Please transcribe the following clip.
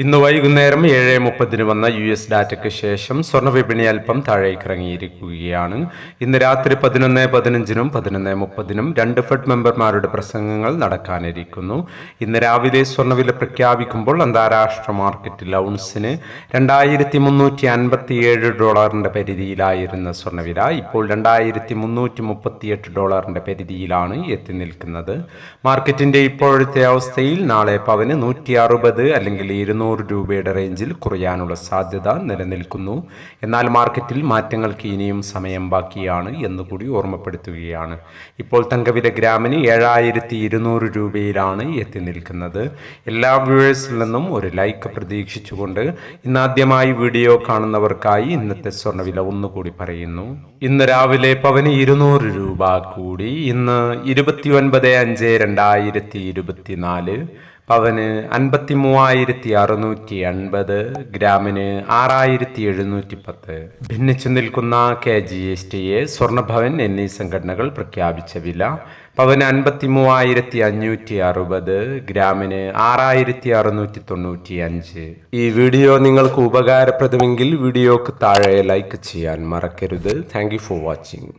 ഇന്ന് വൈകുന്നേരം ഏഴ് മുപ്പതിന് വന്ന യു എസ് ഡാറ്റയ്ക്ക് ശേഷം സ്വർണ അല്പം താഴേക്ക് ഇറങ്ങിയിരിക്കുകയാണ് ഇന്ന് രാത്രി പതിനൊന്ന് പതിനഞ്ചിനും പതിനൊന്ന് മുപ്പതിനും രണ്ട് ഫെഡ് മെമ്പർമാരുടെ പ്രസംഗങ്ങൾ നടക്കാനിരിക്കുന്നു. ഇന്ന് രാവിലെ സ്വർണവില പ്രഖ്യാപിക്കുമ്പോൾ അന്താരാഷ്ട്ര മാർക്കറ്റിൽ ഔൺസിന് രണ്ടായിരത്തി മുന്നൂറ്റി അൻപത്തി ഏഴ് ഡോളറിന്റെ പരിധിയിലായിരുന്ന സ്വർണവില ഇപ്പോൾ രണ്ടായിരത്തി മുന്നൂറ്റി ഡോളറിന്റെ പരിധിയിലാണ് എത്തി നിൽക്കുന്നത്. മാർക്കറ്റിന്റെ ഇപ്പോഴത്തെ അവസ്ഥയിൽ നാളെ പവന് നൂറ്റി അറുപത് അല്ലെങ്കിൽ ഇരുന്നൂറ് രൂപയുടെ റേഞ്ചിൽ കുറയാനുള്ള സാധ്യത നിലനിൽക്കുന്നു. എന്നാൽ മാർക്കറ്റിൽ മാറ്റങ്ങൾക്ക് ഇനിയും സമയം ബാക്കിയാണ് എന്നുകൂടി ഓർമ്മപ്പെടുത്തുകയാണ്. ഇപ്പോൾ തങ്കവില ഗ്രാമിന് ഏഴായിരത്തി ഇരുന്നൂറ് രൂപയിലാണ് എത്തി നിൽക്കുന്നത്. എല്ലാ വ്യൂവേഴ്സിൽ നിന്നും ഒരു ലൈക്ക് പ്രതീക്ഷിച്ചുകൊണ്ട് ഇന്നാദ്യമായി വീഡിയോ കാണുന്നവർക്കായി ഇന്നത്തെ സ്വർണവില ഒന്നുകൂടി പറയുന്നു. ഇന്ന് രാവിലെ പവന് ഇരുന്നൂറ് രൂപ കൂടി. ഇന്ന് ഇരുപത്തി ഒൻപത് അഞ്ച് രണ്ടായിരത്തി ഇരുപത്തിനാല്. പവന് അൻപത്തി മൂവായിരത്തി അറുന്നൂറ്റി അൻപത് ഗ്രാമിന് ആറായിരത്തി എഴുന്നൂറ്റി പത്ത് ഭിന്നിച്ചു നിൽക്കുന്ന K G S T A Swarnabhavan എന്നീ സംഘടനകൾ പ്രഖ്യാപിച്ച വില പവന് അൻപത്തി മൂവായിരത്തി അഞ്ഞൂറ്റി അറുപത് ഗ്രാമിന് ആറായിരത്തി അറുന്നൂറ്റി തൊണ്ണൂറ്റി അഞ്ച് ഈ വീഡിയോ നിങ്ങൾക്ക് ഉപകാരപ്രദമെങ്കിൽ വീഡിയോക്ക് താഴെ ലൈക്ക് ചെയ്യാൻ മറക്കരുത്. Thank for watching.